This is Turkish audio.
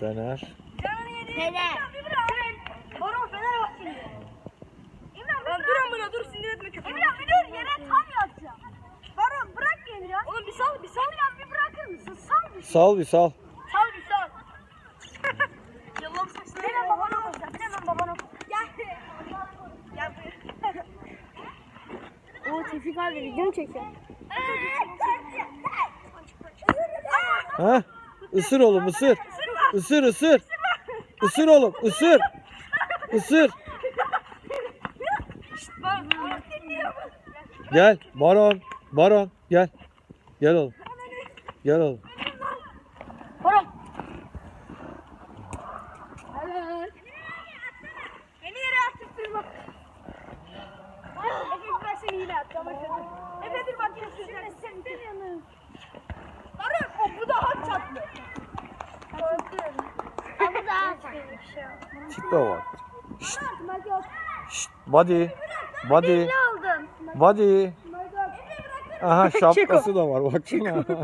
Fener. Fener. Baron Fener bak şimdi. Lan dur amına dur sinir etme köpeği. Emirhan bir dur yere tam yatacağım. Baron bırak ya Emirhan. Oğlum bir sal bir sal. Emirhan bir bırakır mısın? Sal bir Sal bir sal. Sal bir sal. Yallah saçları. Hemen babana koşacağım. Hemen babana koşacağım. Gel. Gel buraya. O Tevfik abi video mu çekiyor? Ha? Isır oğlum ısır. Isır ısır. Isır oğlum ısır. Isır. Gel baron. Baron gel. Gel oğlum. Gel oğlum. Baron. Beni yere atıp durma. Efe ben seni yine atacağım. Efe dur bak göstereceğim. O var. Şşt. Şşt. Body. Body. oldum. Body. Aha şapkası da var baksana.